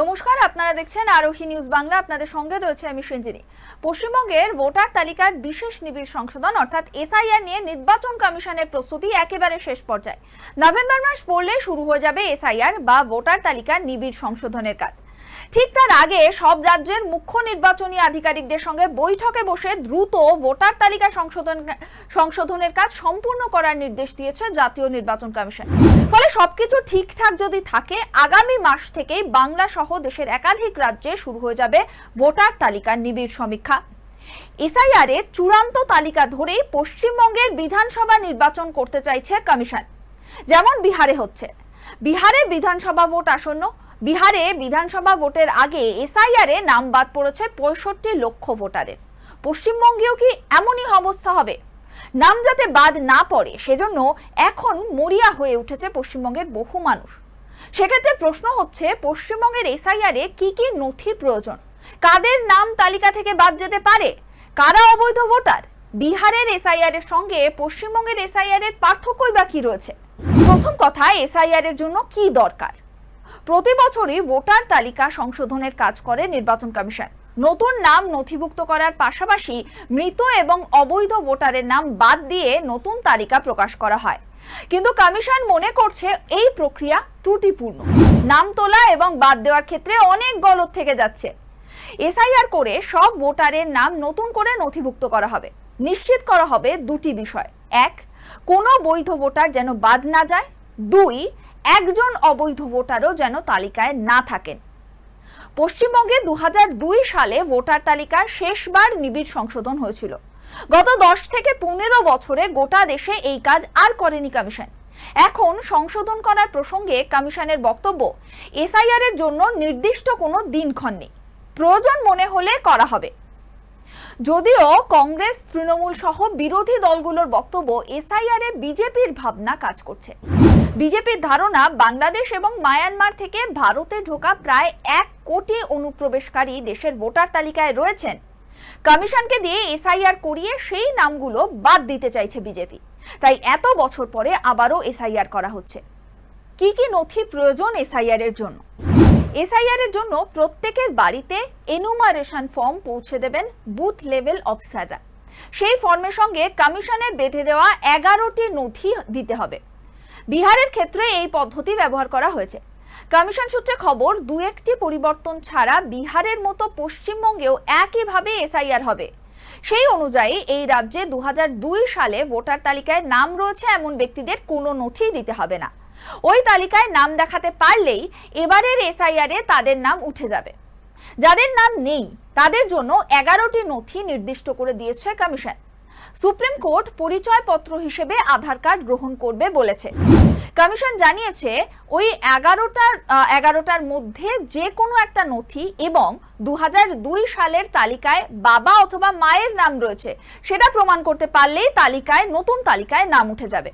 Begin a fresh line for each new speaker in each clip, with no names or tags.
নমস্কার, আপনারা দেখছেন আরোহী নিউজ বাংলা। আপনাদের সঙ্গে রয়েছে আমি সঞ্জিনী। পশ্চিমবঙ্গের ভোটার তালিকার বিশেষ নিবিড় সংশোধন, অর্থাৎ এসআইআর নিয়ে নির্বাচন কমিশনের প্রস্তুতি একেবারে শেষ পর্যায়ে। নভেম্বর মাস পড়লে শুরু হয়ে যাবে এসআইআর বা ভোটার তালিকার নিবিড় সংশোধনের কাজ। ঠিক তার আগে সব রাজ্যের মুখ্য নির্বাচনী আধিকারিকদের সঙ্গে বৈঠকে বসে দ্রুত ভোটার তালিকা সংশোধন, সংশোধনের কাজ সম্পূর্ণ করার নির্দেশ দিয়েছে জাতীয় নির্বাচন কমিশন। ফলে সবকিছু ঠিকঠাক যদি থাকে, আগামী মাস থেকেই বাংলা সহ দেশের একাধিক রাজ্যে শুরু হয়ে যাবে ভোটার তালিকার নিবিড় সমীক্ষা। এসআইআর এর চূড়ান্ত তালিকা ধরেই পশ্চিমবঙ্গের বিধানসভা নির্বাচন করতে চাইছে কমিশন। যেমন বিহারে হচ্ছে। বিহারে বিধানসভা ভোট আসন্ন বিহারে বিধানসভা ভোটের আগে এসআইআর এ নাম বাদ পড়েছে পঁয়ষট্টি লক্ষ ভোটারের। পশ্চিমবঙ্গেও কি এমনই অবস্থা হবে? নাম যাতে বাদ না পড়ে, সেজন্য এখন মরিয়া হয়ে উঠেছে পশ্চিমবঙ্গের বহু মানুষ। সেক্ষেত্রে প্রশ্ন হচ্ছে, পশ্চিমবঙ্গের এসআইআর কি কি নথি প্রয়োজন? কাদের নাম তালিকা থেকে বাদ যেতে পারে? কারা অবৈধ ভোটার? বিহারের এসআইআর এর সঙ্গে পশ্চিমবঙ্গের এসআইআর এর পার্থক্যই বা কি রয়েছে? প্রথম কথা এসআইআর এর জন্য কি দরকার? প্রতি বছরই ভোটার তালিকা সংশোধনের কাজ করে নির্বাচন কমিশন। নতুন নাম নথিভুক্ত করার পাশাপাশি মৃত এবং অবৈধ ভোটারের নাম বাদ দিয়ে নতুন তালিকা প্রকাশ করা হয়। কিন্তু কমিশন মনে করছে এই প্রক্রিয়া ত্রুটিপূর্ণ। নাম তোলা এবং বাদ দেওয়ার ক্ষেত্রে অনেক গলত থেকে যাচ্ছে। এসআইআর করে সব ভোটারের নাম নতুন করে নথিভুক্ত করা হবে। নিশ্চিত করা হবে দুটি বিষয়। এক, কোনো বৈধ ভোটার যেন বাদ না যায়। দুই একজন অবৈধ ভোটারও যেন তালিকায় না থাকেন। পশ্চিমবঙ্গে দু হাজার দুই সালে ভোটার তালিকার শেষবার নিবিড় সংশোধন হয়েছিল। গত দশ থেকে পনেরো বছরে গোটা দেশে এই কাজ আর করেনি কমিশন। এখন সংশোধন করার প্রসঙ্গে কমিশনের বক্তব্য, এসআইআর এর জন্য নির্দিষ্ট কোনো দিনক্ষণ নেই। প্রয়োজন মনে হলে করা হবে। যদিও কংগ্রেস, তৃণমূল সহ বিরোধী দলগুলোর বক্তব্য, এসআইআর বিজেপির ভাবনা কাজ করছে। বিজেপির ধারণা বাংলাদেশ এবং মায়ানমার থেকে ভারতে ঢোকা প্রায় এক কোটি অনুপ্রবেশকারী দেশের ভোটার তালিকায় রয়েছেন। কমিশনকে দিয়ে এসআইআর করিয়ে সেই নামগুলো বাদ দিতে চাইছে বিজেপি। তাই এত বছর পরে আবারও এসআইআর করা হচ্ছে। কি কি নথি প্রয়োজন এসআইআর এর জন্য? এসআইআর এর জন্য প্রত্যেকের বাড়িতে এনুমারেশন ফর্ম পৌঁছে দেবেন বুথ লেভেল অফিসাররা। সেই ফর্মের সঙ্গে কমিশনের বেঁধে দেওয়া এগারোটি নথি দিতে হবে। বিহারের ক্ষেত্রে এই পদ্ধতি ব্যবহার করা হয়েছে। কমিশন সূত্রে খবর দু একটি পরিবর্তন ছাড়া বিহারের মতো পশ্চিমবঙ্গেও একইভাবে এসআইআর হবে। সেই অনুযায়ী এই রাজ্যে দুহাজার দুই সালে ভোটার তালিকায় নাম রয়েছে এমন ব্যক্তিদের কোনো নথি দিতে হবে না। ওই তালিকায় নাম দেখাতে পারলেই এবারের এসআইআর তাদের নাম উঠে যাবে। যাদের নাম নেই, তাদের জন্য এগারোটি নথি নির্দিষ্ট করে দিয়েছে কমিশন। সুপ্রিম কোর্ট পরিচয়পত্র হিসেবে আধার কার্ড গ্রহণ করবে বলেছে। কমিশন জানিয়েছে, ওই এগারোটার এগারোটার মধ্যে যে কোনো একটা নথি এবং দু হাজার দুই সালের তালিকায় বাবা অথবা মায়ের নাম রয়েছে, সেটা প্রমাণ করতে পারলেই তালিকায়, নতুন তালিকায় নাম উঠে যাবে।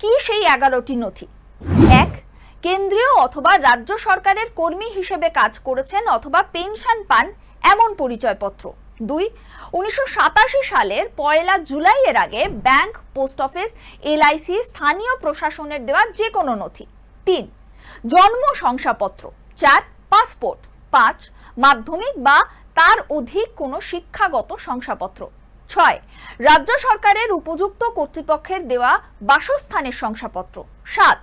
কি সেই এগারোটি নথি? এক, কেন্দ্রীয় অথবা রাজ্য সরকারের কর্মী হিসেবে কাজ করেছেন অথবা পেনশন পান এমন পরিচয়পত্র। দুই, উনিশশো সালের পয়লা জুলাইয়ের আগে ব্যাংক, পোস্ট অফিস, এলআইসি, স্থানীয় প্রশাসনের দেওয়া যে কোনো নথি। তিন, জন্ম শংসাপত্র। চার, পাসপোর্ট। পাঁচ, মাধ্যমিক বা তার অধিক কোনো শিক্ষাগত শংসাপত্র। ছয়, রাজ্য সরকারের উপযুক্ত কর্তৃপক্ষের দেওয়া বাসস্থানের শংসাপত্র। সাত,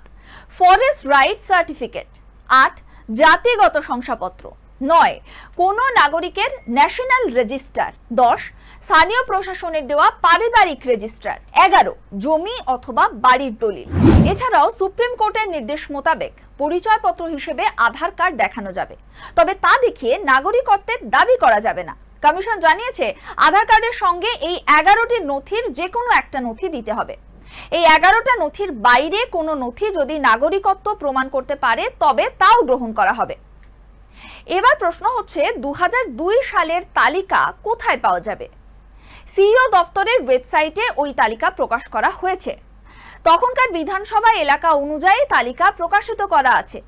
ফরেস্ট রাইট সার্টিফিকেট। আট, জাতিগত শংসাপত্র। নয়। কোনো নাগরিকের ন্যাশনাল রেজিস্টার। দশ, স্থানীয় প্রশাসনের দেওয়া পারিবারিক রেজিস্টার। এগারো, জমি অথবা বাড়ির দলিল। এছাড়াও সুপ্রিম কোর্টের নির্দেশ মোতাবেক পরিচয়পত্র হিসেবে আধার কার্ড দেখানো যাবে। তবে তা দেখিয়ে নাগরিকত্বের দাবি করা যাবে না। কমিশন জানিয়েছে, আধার কার্ডের সঙ্গে এই এগারোটি নথির যে কোনো একটা নথি দিতে হবে। এই এগারোটা নথির বাইরে কোনো নথি যদি নাগরিকত্ব প্রমাণ করতে পারে, তবে তাও গ্রহণ করা হবে। এবার প্রশ্ন হচ্ছে দু হাজার দুই সালের তালিকা কোথায় পাওয়া যাবে? সিইও দফতরের ওয়েবসাইটে ওই তালিকা প্রকাশ করা হয়েছে। তখনকার বিধানসভা এলাকা অনুযায়ী তালিকা প্রকাশিত করা আছে।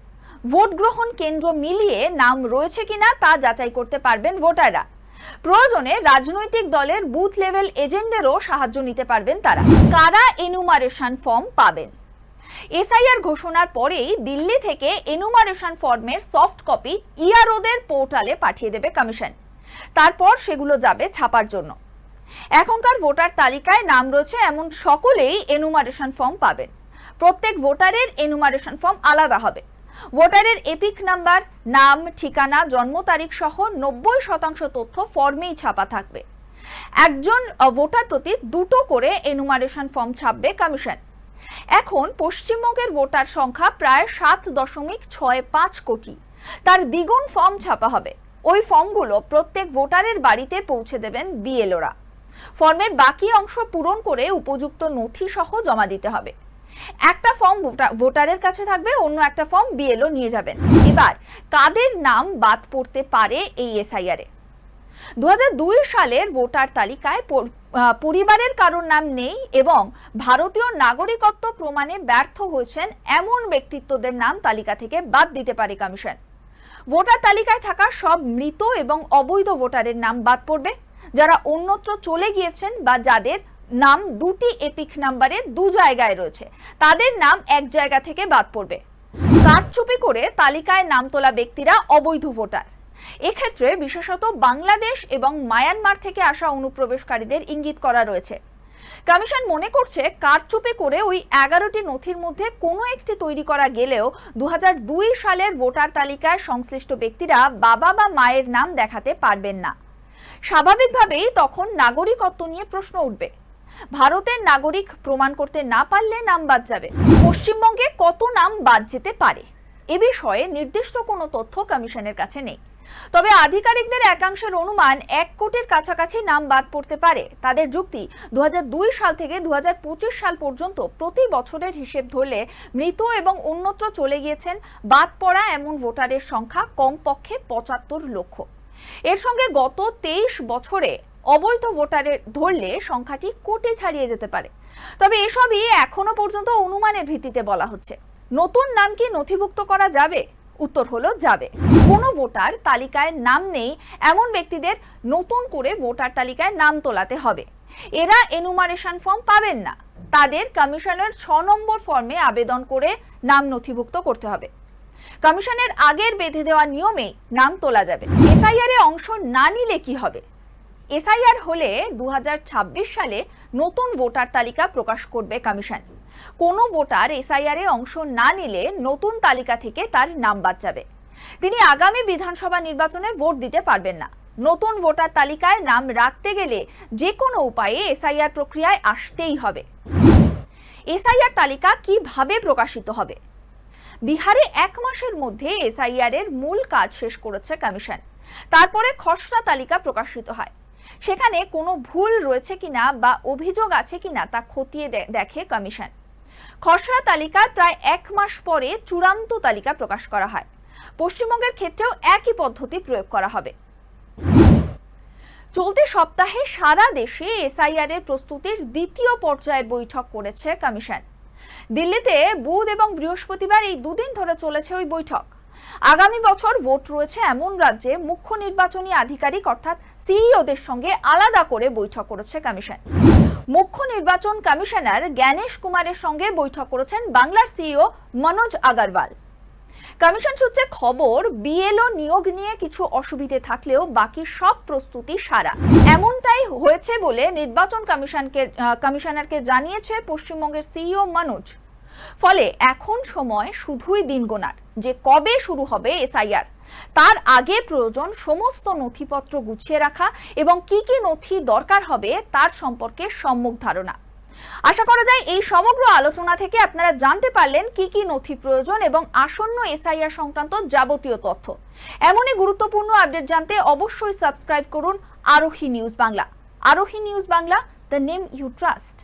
ভোট গ্রহণ কেন্দ্র মিলিয়ে নাম রয়েছে কিনা তা যাচাই করতে পারবেন ভোটাররা। প্রয়োজনে রাজনৈতিক দলের বুথ লেভেল এজেন্টদেরও সাহায্য নিতে পারবেন তারা। কারা এনুমারেশন ফর্ম পাবেন? এসআইআর ঘোষণার পরেই দিল্লি থেকে এনুমারেশন ফর্মের সফট কপি ইআরওদের পোর্টালে পাঠিয়ে দেবে কমিশন তারপর সেগুলো যাবে ছাপার জন্য। এখনকার ভোটার তালিকায় নাম রয়েছে এমন সকলেই এনুমারেশন ফর্ম পাবেন। প্রত্যেক ভোটারের এনুমারেশন ফর্ম আলাদা হবে। ভোটারের এপিক নাম্বার নাম, ঠিকানা, জন্ম তারিখ সহ নব্বই শতাংশ তথ্য ফর্মেই ছাপা থাকবে। একজন ভোটার প্রতি দুটো করে এনুমারেশন ফর্ম ছাপবে কমিশন এখন পশ্চিমবঙ্গের ভোটার সংখ্যা প্রায় সাত দশমিক ছয় পাঁচ কোটি। তার দ্বিগুণ ফর্ম ছাপা হবে। ওই ফর্মগুলো প্রত্যেক ভোটারের বাড়িতে পৌঁছে দেবেন বিএলওরা। ফর্মের বাকি অংশ পূরণ করে উপযুক্ত নথি সহ জমা দিতে হবে। একটা ফর্ম ভোটা- ভোটারের কাছে থাকবে, অন্য একটা ফর্ম বিএলও নিয়ে যাবেন। এবার কাদের নাম বাদ পড়তে পারে এই এসআইআরে? দু সালের ভোটার তালিকায় পরিবারের কারোর নাম নেই এবং ভারতীয় নাগরিকত্ব প্রমাণে ব্যর্থ হয়েছেন এমন ব্যক্তিত্বদের নাম তালিকা থেকে বাদ দিতে পারে কমিশন। ভোটার তালিকায় থাকা সব মৃত এবং অবৈধ ভোটারের নাম বাদ পড়বে। যারা অন্যত্র চলে গিয়েছেন বা যাদের নাম দুটি এপিক নাম্বারে দু জায়গায় রয়েছে, তাদের নাম এক জায়গা থেকে বাদ পড়বে। কারচুপি করে তালিকায় নাম তোলা ব্যক্তিরা অবৈধ ভোটার। এক্ষেত্রে বিশেষত বাংলাদেশ এবং মায়ানমার থেকে আসা অনুপ্রবেশকারীদের ইঙ্গিত করা রয়েছে। কমিশন মনে করছে, কারচুপি করে ওই এগারোটি নথির মধ্যে কোনো একটি তৈরি করা গেলেও দুহাজার দুই সালের ভোটার তালিকায় সংশ্লিষ্ট ব্যক্তিরা বাবা বা মায়ের নাম দেখাতে পারবেন না। স্বাভাবিকভাবেই তখন নাগরিকত্ব নিয়ে প্রশ্ন উঠবে। ভারতের নাগরিক প্রমাণ করতে না পারলে নাম বাদ যাবে। পশ্চিমবঙ্গে কত নাম বাদ যেতে পারে? এ বিষয়ে নির্দিষ্ট কোনো তথ্য কমিশনের কাছে নেই। তবে আধিকারিকদের একাংশের অনুমান এক কোটির কাছাকাছি নাম বাদ পড়তে পারে। তাদের যুক্তি দুহাজার দুই সাল থেকে দুহাজার পঁচিশ সাল পর্যন্ত প্রতি বছরের হিসেব ধরলে মৃত এবং অন্যত্র চলে গিয়েছেন বাদ পড়া এমন ভোটারের সংখ্যা কমপক্ষে পঁচাত্তর লক্ষ। এর সঙ্গে গত তেইশ বছরে অবৈধ ভোটারের ধরলে সংখ্যাটি কোটি ছাড়িয়ে যেতে পারে। তবে এসবই এখনও পর্যন্ত অনুমানের ভিত্তিতে বলা হচ্ছে। নতুন নাম কি নথিভুক্ত করা যাবে। উত্তর হলো যাবে। কোনো ভোটার তালিকায় নাম নেই, এমন ব্যক্তিদের নতুন করে ভোটার তালিকায় নাম তোলাতে হবে। এরা এনুমারেশন ফর্ম পাবেন না। তাদের কমিশনের ছ নম্বর ফর্মে আবেদন করে নাম নথিভুক্ত করতে হবে। কমিশনের আগের বেঁধে দেওয়া নিয়মেই নাম তোলা যাবে। এসআইআর এ অংশ না নিলে কি হবে? এসআইআর হলে দু হাজার ছাব্বিশ সালে নতুন ভোটার তালিকা প্রকাশ করবে কমিশন। কোনো ভোটার এসআইআর অংশ না নিলে নতুন তালিকা থেকে তার নাম বাদ যাবে। তিনি আগামী বিধানসভা নির্বাচনে ভোট দিতে পারবেন না। নতুন ভোটার তালিকায় নাম রাখতে গেলে যে কোনো উপায়ে এসআইআর প্রক্রিয়ায় আসতেই হবে। এসআইআর তালিকা কীভাবে প্রকাশিত হবে? বিহারে এক মাসের মধ্যে এসআইআর এর মূল কাজ শেষ করেছে কমিশন। তারপরে খসড়া তালিকা প্রকাশিত হয়। সেখানে কোনো ভুল রয়েছে কিনা বা অভিযোগ আছে কিনা তা খতিয়ে দেখে কমিশন। খসড়া তালিকার প্রায় এক মাস পরে চূড়ান্ত তালিকা প্রকাশ করা হয়। পশ্চিমবঙ্গের ক্ষেত্রেও একই পদ্ধতি প্রয়োগ করা হবে। চলতি সপ্তাহে সারা দেশে এসআইআর এর প্রস্তুতির দ্বিতীয় পর্যায়ের বৈঠক করেছে কমিশন। দিল্লিতে বুধ এবং বৃহস্পতিবার এই দুদিন ধরে চলেছে ওই বৈঠক। আগামী বছর ভোট রয়েছে এমন রাজ্যে মুখ্য নির্বাচনী আধিকারিক অর্থাৎ সিইওদের সঙ্গে আলাদা করে বৈঠক করেছে কমিশন। মুখ্য নির্বাচন কমিশনার জ্ঞানেশ কুমারের সঙ্গে বৈঠক করেছেন বাংলার সিইও মনোজ আগারওয়াল। কমিশন সূত্রে খবর, বিএলও নিয়োগ নিয়ে কিছু অসুবিধে থাকলেও বাকি সব প্রস্তুতি সারা। এমনটাই হয়েছে বলে নির্বাচন কমিশনকে কমিশনারকে জানিয়েছে পশ্চিমবঙ্গের সিইও মনোজ। ফলে এখন সময় শুধুই দিন গোনার যে কবে শুরু হবে এসআইআর? তার আগে প্রয়োজন সমস্ত নথিপত্র গুছিয়ে রাখা এবং কি কি নথি দরকার হবে তার সম্পর্কে সম্মুখ ধারণা। আশা করা যায় এই সমগ্র আলোচনা থেকে আপনারা জানতে পারলেন কি কি নথি প্রয়োজন এবং আসন্ন এসআইআর সংক্রান্ত যাবতীয় তথ্য। এমনই গুরুত্বপূর্ণ আপডেট জানতে অবশ্যই সাবস্ক্রাইব করুন Arohi news Bangla. Arohi news Bangla, the name you trust.